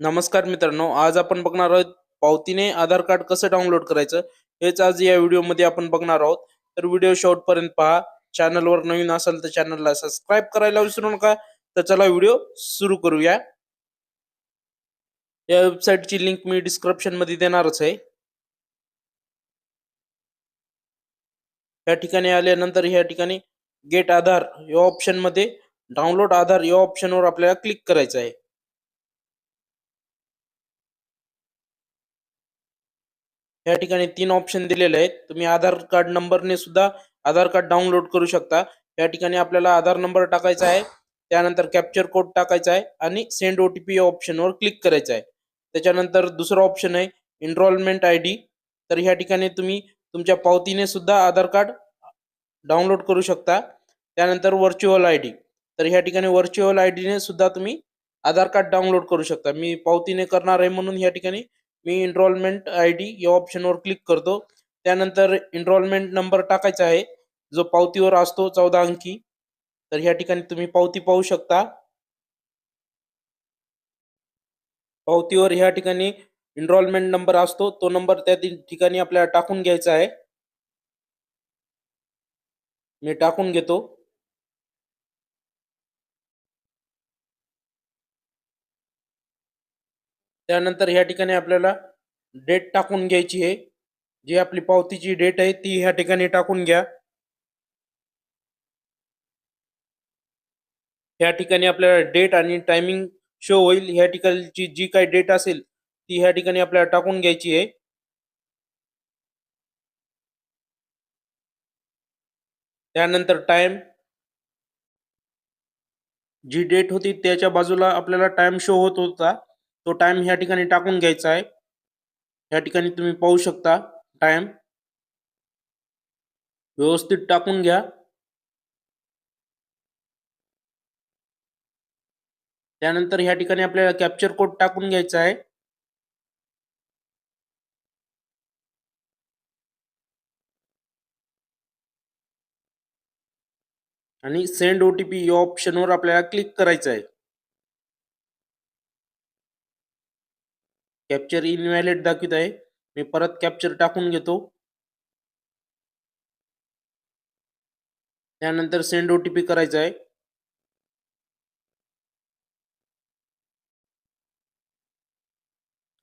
नमस्कार मित्रांनो आज आपण बघणार आहोत पावतीने आधार कार्ड कसं डाउनलोड करायचं हेच आज या व्हिडिओमध्ये आपण बघणार आहोत. तर व्हिडिओ शेवटपर्यंत पहा. चॅनलवर नवीन असाल तर चॅनलला सबस्क्राईब करायला विसरू नका. तर चला व्हिडिओ सुरू करूया. या वेबसाईटची लिंक मी डिस्क्रिप्शनमध्ये देणारच आहे. या ठिकाणी आल्यानंतर या ठिकाणी गेट आधार या ऑप्शनमध्ये डाउनलोड आधार या ऑप्शनवर आपल्याला क्लिक करायचं आहे. या ठिकाणी तीन ऑप्शन दिलेले आहेत. तुम्ही आधार कार्ड नंबरने सुद्धा आधार कार्ड डाउनलोड करू शकता. या ठिकाणी आपल्याला आधार नंबर टाकायचा आहे. त्यानंतर कॅप्चर कोड टाकायचा आहे आणि सेंड ओ टी पी या ऑप्शनवर क्लिक करायचं आहे. त्याच्यानंतर दुसरं ऑप्शन आहे एनरोलमेंट आय डी तर ह्या ठिकाणी तुम्ही तुमच्या पावतीने सुद्धा आधार कार्ड डाउनलोड करू शकता. त्यानंतर व्हर्च्युअल आय डी तर ह्या ठिकाणी व्हर्च्युअल आय डीने सुद्धा तुम्ही आधार कार्ड डाउनलोड करू शकता. मी पावतीने करणार आहे म्हणून ह्या ठिकाणी मी इनरोलमेंट आय डी या ऑप्शनवर क्लिक करतो. त्यानंतर इनरोलमेंट नंबर टाकायचा आहे. जो पावतीवर असतो चौदा अंकी. तर ह्या ठिकाणी तुम्ही पावती पाहू शकता. पावतीवर ह्या ठिकाणी इनरोलमेंट नंबर असतो. तो नंबर त्या ठिकाणी आपल्याला टाकून घ्यायचा आहे. मी टाकून घेतो. त्यानंतर ह्या ठिकाणी आपल्याला डेट टाकून घ्यायची आहे. जी आपली पावतीची डेट आहे ती ह्या ठिकाणी टाकून घ्या. ह्या ठिकाणी आपल्याला डेट आणि टायमिंग शो होईल. ह्या ठिकाणची जी काही डेट असेल ती ह्या ठिकाणी आपल्याला टाकून घ्यायची आहे. त्यानंतर टाइम जी डेट होती त्याच्या बाजूला आपल्याला टाइम शो होत होता. तो टाइम ह्या ठिकाणी टाकून घ्यायचा आहे. ह्या ठिकाणी तुम्ही पाहू शकता टाइम व्यवस्थित टाकून घ्या. त्यानंतर ह्या ठिकाणी आपल्याला कॅप्चर कोड टाकून घ्यायचा आहे. आणि सेंड ओ टी पी या ऑप्शनवर आपल्याला क्लिक करायचं आहे. कॅप्चर इनव्हॅलिड दाखवित आहे. मी परत कॅप्चर टाकून घेतो. त्यानंतर सेंड ओ टी पी करायचा आहे.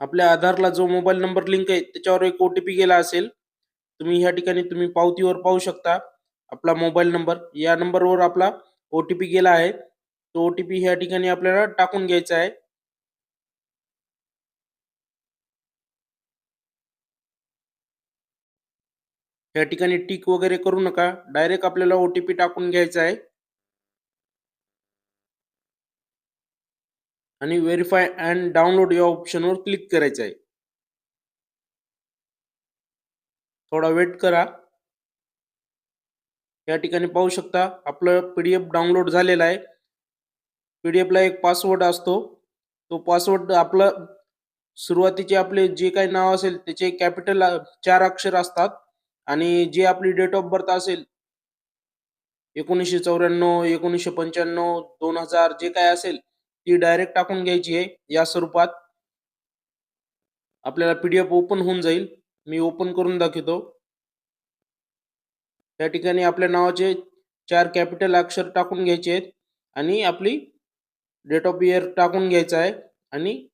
आपल्या आधारला जो मोबाईल नंबर लिंक आहे त्याच्यावर एक ओ टी पी गेला असेल. तुम्ही ह्या ठिकाणी तुम्ही पावतीवर पाहू शकता. आपला मोबाईल नंबर या नंबरवर आपला ओ टी पी गेला आहे. तो ओ टी पी ह्या ठिकाणी आपल्याला टाकून घ्यायचा आहे. या ठिकाणी टिक वगैरे करू नका. डायरेक्ट आपल्याला ओटीपी टाकून घ्यायचा आहे. आणि व्हेरीफाय अँड डाउनलोड या ऑप्शनवर क्लिक करायचं आहे. थोडा वेट करा. या ठिकाणी पाहू शकता आपलं पीडीएफ डाउनलोड झालेला आहे. पीडीएफ ला एक पासवर्ड असतो. तो पासवर्ड आपलं सुरुवातीचे आपले जे काही नाव असेल त्याचे कॅपिटल चार अक्षर असतात. आणि जे आपली डेट ऑफ बर्थ असेल एकोणीसशे चौऱ्याण्णव एकोणीसशे पंच्याण्णव दोन हजार जे काय असेल ती डायरेक्ट टाकून घ्यायची आहे. या स्वरूपात आपल्याला पीडीएफ ओपन होऊन जाईल. मी ओपन करून दाखवतो. त्या ठिकाणी आपल्या नावाचे चार कॅपिटल अक्षर टाकून घ्यायचे आहेत. आणि आपली डेट ऑफ इयर टाकून घ्यायचा आहे. आणि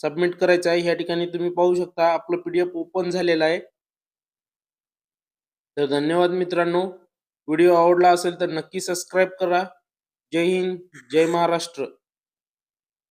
सबमिट करायचं आहे. ह्या ठिकाणी तुम्ही पाहू शकता आपलं पीडीएफ ओपन झालेलं आहे. तर धन्यवाद मित्रांनो. व्हिडिओ आवडला असेल तर नक्की सबस्क्राईब करा. जय हिंद जय महाराष्ट्र.